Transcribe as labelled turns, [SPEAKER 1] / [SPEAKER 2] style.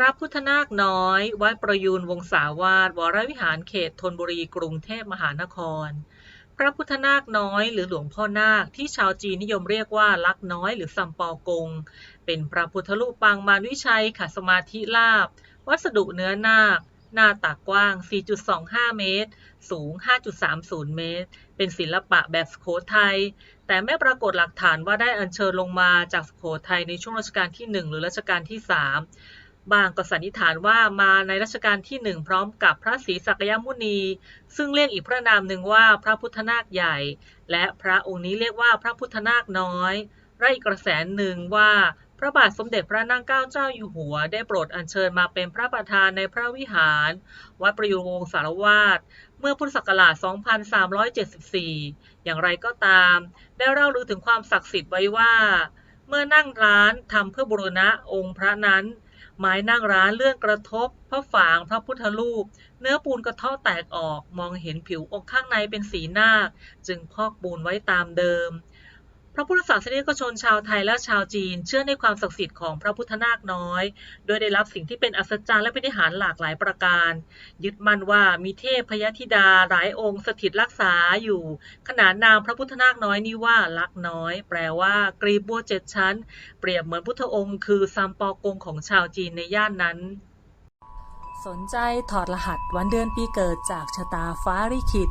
[SPEAKER 1] พระพุทธนาคน้อย วัดประยูนวงศาวาสวรวิหารเขตธนบุรีกรุงเทพมหานคร พระพุทธนาคน้อยหรือหลวงพ่อนาคที่ชาวจีนนิยมเรียกว่าลักน้อยหรือซัมปอกง เป็นพระพุทธรูปปางมารวิชัยขัดสมาธิลาบ วัสดุเนื้อนาค หน้าตักกว้าง 4.25 เมตร สูง 5.30 เมตร เป็นศิลปะแบบสุโขทัยแต่ไม่ปรากฏหลักฐานว่าได้อัญเชิญลงมาจากสุโขทัยในช่วงรัชกาลที่ 1 หรือรัชกาลที่ 3 บางก็สันนิษฐานว่ามาในรัชกาลที่1พร้อมกับพระศรีสักยมุนี ซึ่งเรียกอีกพระนามหนึ่งว่าพระพุทธนาคใหญ่ และพระองค์นี้เรียกว่าพระพุทธนาคน้อยและอีกกระแสหนึ่งว่าพระบาทสมเด็จพระนางเกล้าเจ้าอยู่หัว ได้โปรดอัญเชิญมาเป็นพระประธานในพระวิหาร วัดประยุรวงศาลวาสเมื่อพุทธศักราช 2374 อย่างไรก็ตาม ได้เล่าลือถึงความศักดิ์สิทธิ์ไว้ว่า เมื่อนั่งร้านทำเพื่อบูรณะองค์พระนั้น ไม้นั่งร้านเลื่อนกระทบพระฝางพระพุทธรูป เนื้อปูนกระเทาะแตกออกมองเห็นผิวองค์ข้างในเป็นสีนาค จึงพอกปูนไว้ตามเดิม พระพุทธศาสนิกชนชาวไทยและชาวจีน เชื่อในความศักดิ์สิทธิ์ของพระพุทธนาคน้อย โดยได้รับสิ่งที่เป็นอัศจรรย์และปฏิหารหลากหลายประการ ยึดมั่นว่ามีเทพพยธิดาหลายองค์สถิตรักษาอยู่ ขนานนามพระพุทธนาคน้อยนี้ว่าลักน้อย แปลว่ากรีบบัวเจ็ดชั้น เปรียบเหมือนพุทธองค์คือซัมปอกงของชาวจีนในย่านนั้น
[SPEAKER 2] สนใจถอดรหัสวันเดือนปีเกิดจากชะตาฟ้าลิขิต